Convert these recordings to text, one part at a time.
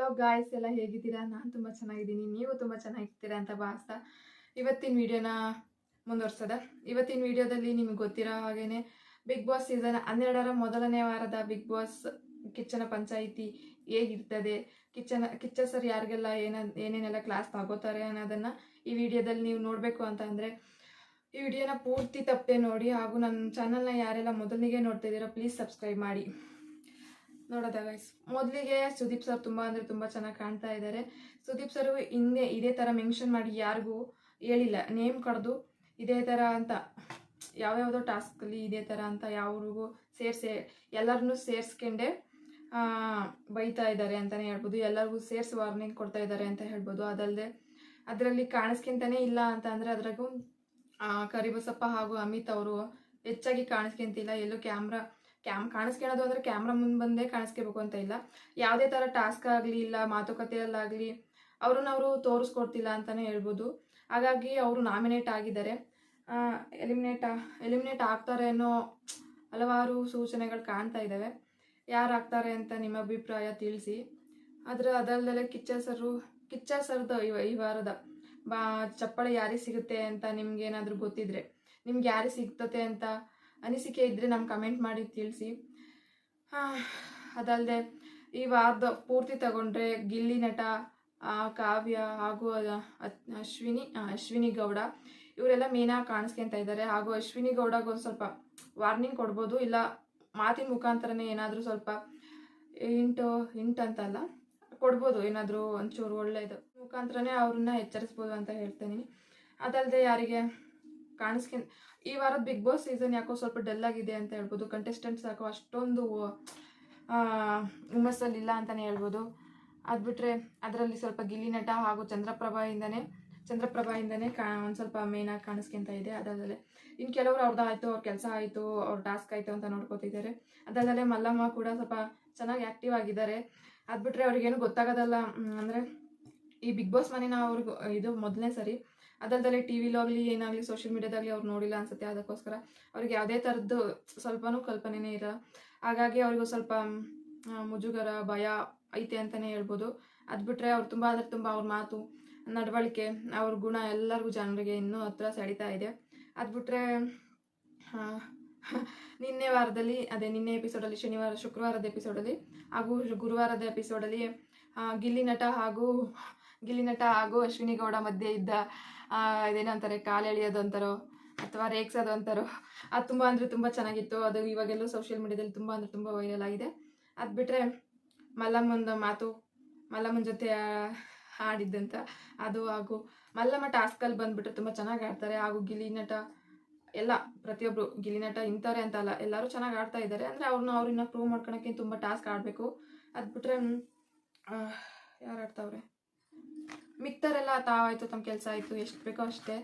Hello guys ಎಲ್ಲ ಹೇಗಿದ್ದೀರಾ? ನಾನು ತುಂಬ ಚೆನ್ನಾಗಿದ್ದೀನಿ. ನೀವು ತುಂಬ ಚೆನ್ನಾಗಿರ್ತೀರಾ ಅಂತ ಭಾವಿಸ್ತಾ ಇವತ್ತಿನ ವಿಡಿಯೋನ ಮುಂದುವರ್ಸೋದ. ಇವತ್ತಿನ ವಿಡಿಯೋದಲ್ಲಿ ನಿಮ್ಗೆ ಗೊತ್ತಿರೋ ಹಾಗೇನೆ ಬಿಗ್ ಬಾಸ್ ಸೀಸನ್ ಹನ್ನೆರಡರ ಮೊದಲನೇ ವಾರದ ಬಿಗ್ ಬಾಸ್ ಕಿಚ್ಚನ ಪಂಚಾಯಿತಿ ಹೇಗಿರ್ತದೆ? ಕಿಚ್ಚನ, ಕಿಚ್ಚ ಸರ್ ಯಾರಿಗೆಲ್ಲ ಏನ, ಏನೇನೆಲ್ಲ ಕ್ಲಾಸ್ ತಗೋತಾರೆ ಅನ್ನೋದನ್ನು ಈ ವಿಡಿಯೋದಲ್ಲಿ ನೀವು ನೋಡಬೇಕು ಅಂತ ಈ ವಿಡಿಯೋನ ಪೂರ್ತಿ ತಪ್ಪದೆ ನೋಡಿ ಹಾಗೂ ನನ್ನ ಚಾನಲ್ನ ಯಾರೆಲ್ಲ ಮೊದಲಿಗೆ ನೋಡ್ತಾ ಇದ್ದೀರೋ ಪ್ಲೀಸ್ ಸಬ್ಸ್ಕ್ರೈಬ್ ಮಾಡಿ. ನೋಡೋದ ಗೈಸ್ ಮೊದಲಿಗೆ ಸುದೀಪ್ ಸರ್ ತುಂಬ ಅಂದರೆ ತುಂಬ ಚೆನ್ನಾಗಿ ಕಾಣ್ತಾ ಇದ್ದಾರೆ ಸುದೀಪ್ ಸರ್ ಹಿಂದೆ ಇದೇ ಥರ ಮೆನ್ಷನ್ ಮಾಡಿ ಯಾರಿಗೂ ಹೇಳಿಲ್ಲ. ನೇಮ್ ಕಡ್ದು ಇದೇ ಥರ ಅಂತ, ಯಾವ್ಯಾವುದೋ ಟಾಸ್ಕಲ್ಲಿ ಇದೇ ಥರ ಅಂತ ಯಾವ್ರಿಗೂ ಸೇರಿಸಿ ಎಲ್ಲರನ್ನೂ ಸೇರಿಸ್ಕೊಂಡೆ ಬೈತಾ ಇದ್ದಾರೆ ಅಂತಲೇ ಹೇಳ್ಬೋದು. ಎಲ್ಲರಿಗೂ ಸೇರಿಸಿ ವಾರ್ನಿಂಗ್ ಕೊಡ್ತಾ ಇದ್ದಾರೆ ಅಂತ ಹೇಳ್ಬೋದು. ಅದಲ್ಲದೆ ಅದರಲ್ಲಿ ಕಾಣಿಸ್ಕೊಂತಾನೆ ಇಲ್ಲ ಅಂತ ಅಂದರೆ ಅದ್ರಾಗೂ ಕರಿಬಸಪ್ಪ ಹಾಗೂ ಅಮಿತ್ ಅವರು ಹೆಚ್ಚಾಗಿ ಕಾಣಿಸ್ಕೊಂತಿಲ್ಲ. ಎಲ್ಲೂ ಕ್ಯಾಮ್ರಾ ಕ್ಯಾಮ್ ಕಾಣಿಸ್ಕೊಳ್ಳೋದು ಅಂದರೆ ಕ್ಯಾಮ್ರಾ ಮುಂದೆ ಬಂದೇ ಕಾಣಿಸ್ಕೋಬೇಕು ಅಂತ ಇಲ್ಲ. ಯಾವುದೇ ಥರ ಟಾಸ್ಕ್ ಆಗಲಿ ಇಲ್ಲ ಮಾತುಕತೆಯಲ್ಲಾಗಲಿ ಅವ್ರನ್ನ ಅವರು ತೋರಿಸ್ಕೊಡ್ತಿಲ್ಲ ಅಂತಲೇ ಹೇಳ್ಬೋದು. ಹಾಗಾಗಿ ಅವರು ನಾಮಿನೇಟ್ ಆಗಿದ್ದಾರೆ. ಎಲಿಮಿನೇಟ್ ಎಲಿಮಿನೇಟ್ ಆಗ್ತಾರೆ ಅನ್ನೋ ಹಲವಾರು ಸೂಚನೆಗಳು ಕಾಣ್ತಾ ಇದ್ದಾವೆ ಯಾರು ಆಗ್ತಾರೆ ಅಂತ ನಿಮ್ಮ ಅಭಿಪ್ರಾಯ ತಿಳಿಸಿ. ಅದರ ಅದಲ್ಲದೆ ಕಿಚ್ಚ ಸರು ಕಿಚ್ಚ ಸರ್ದು ಇವ ಈ ವಾರದ ಬಾ, ಚಪ್ಪಳೆ ಯಾರಿಗೆ ಸಿಗುತ್ತೆ ಅಂತ ನಿಮ್ಗೆ ಏನಾದರೂ ಗೊತ್ತಿದ್ರೆ, ನಿಮ್ಗೆ ಯಾರಿಗೆ ಸಿಗ್ತತೆ ಅಂತ ಅನಿಸಿಕೆ ಇದ್ದರೆ ನಮ್ಗೆ ಕಮೆಂಟ್ ಮಾಡಿ ತಿಳಿಸಿ. ಅದಲ್ಲದೆ ಈ ವಾರದ ಪೂರ್ತಿ ತಗೊಂಡ್ರೆ ಗಿಲ್ಲಿ ನಟ ಕಾವ್ಯ ಹಾಗೂ ಅಶ್ವಿನಿ ಅಶ್ವಿನಿ ಗೌಡ ಇವರೆಲ್ಲ ಮೇನಾಗಿ ಕಾಣಿಸ್ಕೊಂತ ಇದ್ದಾರೆ ಹಾಗೂ ಅಶ್ವಿನಿ ಗೌಡಗೆ ಒಂದು ಸ್ವಲ್ಪ ವಾರ್ನಿಂಗ್ ಕೊಡ್ಬೋದು, ಇಲ್ಲ ಮಾತಿನ ಮುಖಾಂತರನೇ ಏನಾದರೂ ಸ್ವಲ್ಪ ಇಂಟು ಇಂಟ್ ಅಂತಲ್ಲ ಕೊಡ್ಬೋದು, ಏನಾದರೂ ಒಂಚೂರು ಒಳ್ಳೆಯದು ಮುಖಾಂತರನೇ ಅವ್ರನ್ನ ಎಚ್ಚರಿಸ್ಬೋದು ಅಂತ ಹೇಳ್ತೀನಿ ಅದಲ್ಲದೆ ಯಾರಿಗೆ ಕಾಣಿಸ್ಕೊಂಡ್ ಈ ವಾರದ ಬಿಗ್ ಬಾಸ್ ಸೀಸನ್ ಯಾಕೋ ಸ್ವಲ್ಪ ಡಲ್ ಆಗಿದೆ ಅಂತ ಹೇಳ್ಬೋದು. ಕಂಟೆಸ್ಟೆಂಟ್ಸ್ ಯಾಕೋ ಅಷ್ಟೊಂದು ಹುಮ್ಮಸ್ಸಲ್ಲಿಲ್ಲ ಅಂತಲೇ ಹೇಳ್ಬೋದು. ಅದು ಬಿಟ್ಟರೆ ಅದರಲ್ಲಿ ಸ್ವಲ್ಪ ಗಿಲ್ಲಿ ನಟ ಹಾಗೂ ಚಂದ್ರಪ್ರಭಾಯಿಂದನೇ ಚಂದ್ರಪ್ರಭಾಯಿಂದನೇ ಕಾ, ಒಂದು ಸ್ವಲ್ಪ ಮೇನಾಗಿ ಕಾಣಿಸ್ಕೊಂತ ಇದೆ. ಅದಲ್ಲದೆ ಇನ್ನು ಕೆಲವರು ಅವ್ರದ್ದು ಆಯಿತು, ಅವ್ರ ಕೆಲಸ ಆಯಿತು, ಅವ್ರ ಟಾಸ್ಕ್ ಆಯಿತು ಅಂತ ನೋಡ್ಕೋತಿದ್ದಾರೆ ಅದಲ್ಲದೆ ಮಲ್ಲಮ್ಮ ಕೂಡ ಸ್ವಲ್ಪ ಚೆನ್ನಾಗಿ ಆ್ಯಕ್ಟಿವ್ ಆಗಿದ್ದಾರೆ. ಅದು ಬಿಟ್ಟರೆ ಅವ್ರಿಗೇನು ಗೊತ್ತಾಗೋದಲ್ಲ. ಅಂದರೆ ಈ ಬಿಗ್ ಬಾಸ್ ಮನೇನ ಅವ್ರಿಗೆ ಇದು ಮೊದಲನೇ ಸರಿ. ಅದಲ್ಲದೆ ಟಿ ವಿಲಾಗಲಿ ಏನಾಗಲಿ ಸೋಷಿಯಲ್ ಮೀಡಿಯಾದಾಗಲಿ ಅವ್ರು ನೋಡಿಲ್ಲ ಅನ್ಸುತ್ತೆ. ಅದಕ್ಕೋಸ್ಕರ ಅವ್ರಿಗೆ ಯಾವುದೇ ಥರದ್ದು ಸ್ವಲ್ಪನೂ ಕಲ್ಪನೆನೇ ಇಲ್ಲ. ಹಾಗಾಗಿ ಅವ್ರಿಗೂ ಸ್ವಲ್ಪ ಮುಜುಗರ, ಭಯ ಐತೆ ಅಂತಲೇ ಹೇಳ್ಬೋದು. ಅದು ಬಿಟ್ಟರೆ ಅವ್ರು ತುಂಬ ಅಂದರೆ ತುಂಬ ಅವ್ರ ಮಾತು, ನಡವಳಿಕೆ, ಅವ್ರ ಗುಣ ಎಲ್ಲರಿಗೂ ಜನರಿಗೆ ಇನ್ನೂ ಹತ್ರ ಸೆಳೀತಾ ಇದೆ. ಅದು ಬಿಟ್ಟರೆ ನಿನ್ನೆ ವಾರದಲ್ಲಿ, ಅದೇ ನಿನ್ನೆ ಎಪಿಸೋಡಲ್ಲಿ ಶನಿವಾರ, ಶುಕ್ರವಾರದ ಎಪಿಸೋಡಲ್ಲಿ ಹಾಗೂ ಗುರುವಾರದ ಎಪಿಸೋಡಲ್ಲಿ ಗಿಲ್ಲಿ ನಟ ಹಾಗೂ ಗಿಲ್ಲಿ ನಟ ಹಾಗೂ ಅಶ್ವಿನಿ ಗೌಡ ಮಧ್ಯೆ ಇದ್ದ ಇದೇನಂತಾರೆ ಇದೇನೋ ಅಂತಾರೆ, ಕಾಲು ಎಳೆಯೋದು ಅಂತಾರೋ, ಅಥವಾ ರೇಗ್ಸೋದು ಅಂತಾರೋ, ಅದು ತುಂಬ ಅಂದರೆ ತುಂಬ ಚೆನ್ನಾಗಿತ್ತು. ಅದು ಇವಾಗೆಲ್ಲೂ ಸೋಷಿಯಲ್ ಮೀಡಿಯಾದಲ್ಲಿ ತುಂಬ ಅಂದರೆ ತುಂಬ ವೈರಲ್ ಆಗಿದೆ. ಅದು ಬಿಟ್ಟರೆ ಮಲ್ಲಮ್ಮನ ಮಾತು, ಮಲ್ಲಮ್ಮನ ಜೊತೆ ಆಡಿದ್ದಂತ ಅದು ಹಾಗೂ ಮಲ್ಲಮ್ಮ ಟಾಸ್ಕಲ್ಲಿ ಬಂದುಬಿಟ್ರೆ ತುಂಬ ಚೆನ್ನಾಗಿ ಆಡ್ತಾರೆ. ಹಾಗೂ ಗಿಲಿನಟ ಎಲ್ಲ ಪ್ರತಿಯೊಬ್ಬರು ಗಿಲಿನಟ ಇಂಥವ್ರೆ ಅಂತ ಅಲ್ಲ, ಎಲ್ಲರೂ ಚೆನ್ನಾಗಿ ಆಡ್ತಾ ಇದ್ದಾರೆ. ಅಂದರೆ ಅವ್ರನ್ನ ಅವ್ರನ್ನ ಪ್ರೂವ್ ಮಾಡ್ಕೊಳಕ್ಕೆ ತುಂಬ ಟಾಸ್ಕ್ ಆಡಬೇಕು. ಅದು ಬಿಟ್ಟರೆ ಯಾರು ಆಡ್ತಾವ್ರೆ? ಮಿಕ್ತರೆಲ್ಲ ತಾವಾಯ್ತು ತಮ್ಮ ಕೆಲಸ ಆಯಿತು, ಎಷ್ಟು ಬೇಕೋ ಅಷ್ಟೇ.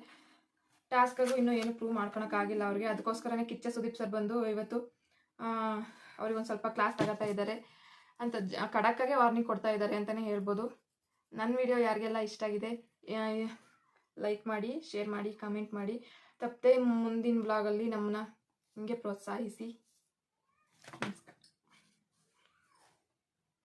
ಟಾಸ್ಕಾಗೂ ಇನ್ನೂ ಏನು ಪ್ರೂವ್ ಮಾಡ್ಕೊಳಕ್ಕಾಗಿಲ್ಲ ಅವ್ರಿಗೆ. ಅದಕ್ಕೋಸ್ಕರನೇ ಕಿಚ್ಚ ಸುದೀಪ್ ಸರ್ ಬಂದು ಇವತ್ತು ಅವ್ರಿಗೆ ಒಂದು ಸ್ವಲ್ಪ ಕ್ಲಾಸ್ ತಗೋತಾ ಇದ್ದಾರೆ. ಅಂತ ಕಡಕ್ಕಾಗೆ ವಾರ್ನಿಂಗ್ ಕೊಡ್ತಾ ಇದ್ದಾರೆ ಅಂತಲೇ ಹೇಳ್ಬೋದು. ನನ್ನ ವಿಡಿಯೋ ಯಾರಿಗೆಲ್ಲ ಇಷ್ಟ ಆಗಿದೆ ಲೈಕ್ ಮಾಡಿ ಶೇರ್ ಮಾಡಿ ಕಮೆಂಟ್ ಮಾಡಿ. ತಪ್ಪದೆ ಮುಂದಿನ ಬ್ಲಾಗಲ್ಲಿ ನಮ್ಮನ್ನ ಹಿಂಗೆ ಪ್ರೋತ್ಸಾಹಿಸಿ.